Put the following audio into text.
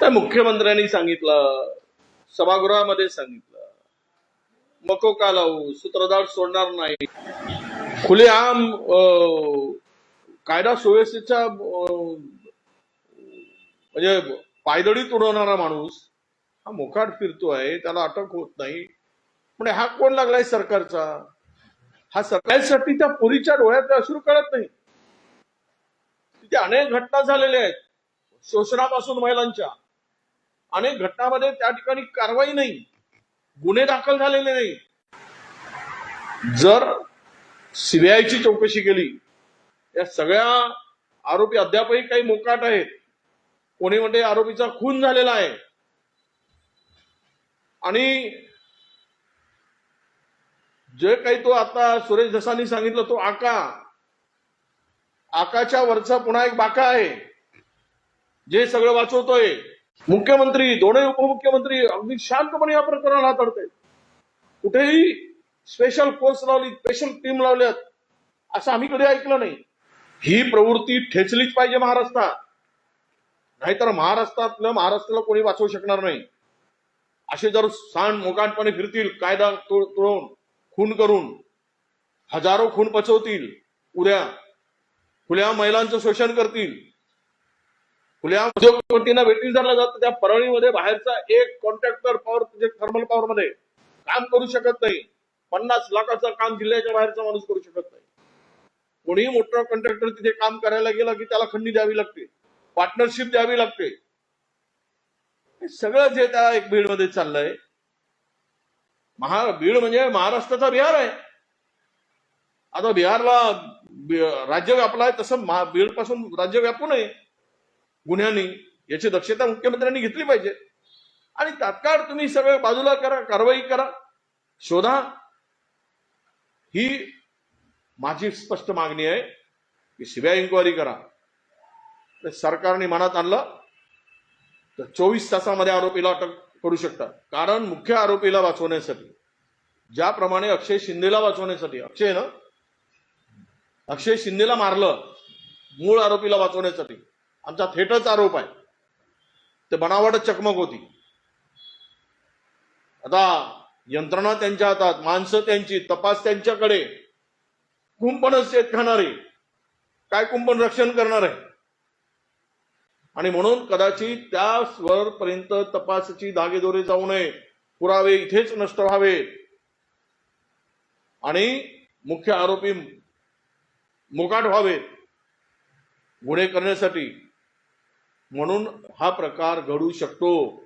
त्या मुख्यमंत्र्यांनी सांगितलं सभागृहामध्ये सांगितलं मको का लावू सूत्रधार सोडणार नाही. खुलेआम अं, कायदा सुव्यवस्थेच्या म्हणजे पायदळीत उडवणारा माणूस हा मोकाट फिरतोय त्याला अटक होत नाही. म्हणजे हा कोण लागलाय सरकारचा? हा सरकारसाठी त्या पुरीच्या डोळ्यात अश्रू कळत नाही. तिथे अनेक घटना झालेल्या आहेत शोषणापासून महिलांच्या. अनेक घटनामध्ये त्या ठिकाणी कारवाई नाही. गुन्हे दाखल झालेले नाही. जर सीबीआयची चौकशी केली या सगळ्या आरोपी अद्यापही काही मोकाट आहेत. कोणी म्हणते आरोपीचा खून झालेला आहे. आणि जे काही तो आता सुरेश धसानी सांगितलं तो आका. आकाच्या वरचा पुन्हा एक बाका आहे. जे सगळं वाचवतोय. मुख्यमंत्री दोन्ही उपमुख्यमंत्री अगदी शांतपणे या प्रकरणाला हाताळते कुठेही स्पेशल फोर्स लावली स्पेशल टीम लावल्यात असं आम्ही कधी ऐकलं नाही. ही प्रवृत्ती ठेचलीच पाहिजे महाराष्ट्रात. नाहीतर महाराष्ट्रातलं महाराष्ट्राला कोणी वाचवू शकणार नाही. असे जर सांड मोकाटपणे फिरतील कायदा तोड तोडून खून करून हजारो खून पचवतील उद्या खुल्या महिलांचं शोषण करतील खुल्या उद्योगपतींना वेटिंग धरला जातं. त्या परळीमध्ये बाहेरचा एक कॉन्ट्रॅक्टर पॉवर थर्मल पॉवर मध्ये काम करू शकत नाही. पन्नास लाखाचं काम जिल्ह्याच्या बाहेरचा माणूस करू शकत नाही. कोणीही मोठा कॉन्ट्रॅक्टर तिथे काम करायला गेला की त्याला खंडी द्यावी लागते. पार्टनरशिप द्यावी लागते. हे सगळं जे त्या एक बीडमध्ये चाललंय महा बीड म्हणजे महाराष्ट्राचा बिहार आहे. आता बिहारला राज्य व्यापला आहे तसं महा- बीडपासून राज्य व्यापू नये. गुन्ह्यांनी याची दक्षता मुख्यमंत्र्यांनी घेतली पाहिजे. आणि तात्काळ तुम्ही सगळं बाजूला करा कारवाई करा शोधा. ही माझी स्पष्ट मागणी आहे की सीबीआय इन्क्वायरी करा. तर सरकारने मनात आणलं तर चोवीस तासामध्ये आरोपीला अटक करू शकतात. कारण मुख्य आरोपीला वाचवण्यासाठी ज्याप्रमाणे अक्षय शिंदेला वाचवण्यासाठी अक्षय ना अक्षय शिंदेला मारलं मूळ आरोपीला वाचवण्यासाठी आमचा थेटच आरोप आहे. ते बनावट चकमक होती. आता यंत्रणा त्यांच्या हातात माणसं त्यांची तपास त्यांच्याकडे. कुंपणच शेत खाणारे. काय कुंपण रक्षण करणार आहे? आणि म्हणून कदाचित त्या स्वरपर्यंत तपासाची धागेदोरे जाऊ नये. पुरावे इथेच नष्ट व्हावे आणि मुख्य आरोपी मुकाट व्हावेत. गुन्हे करण्यासाठी म्हणून हा प्रकार घडू शकतो.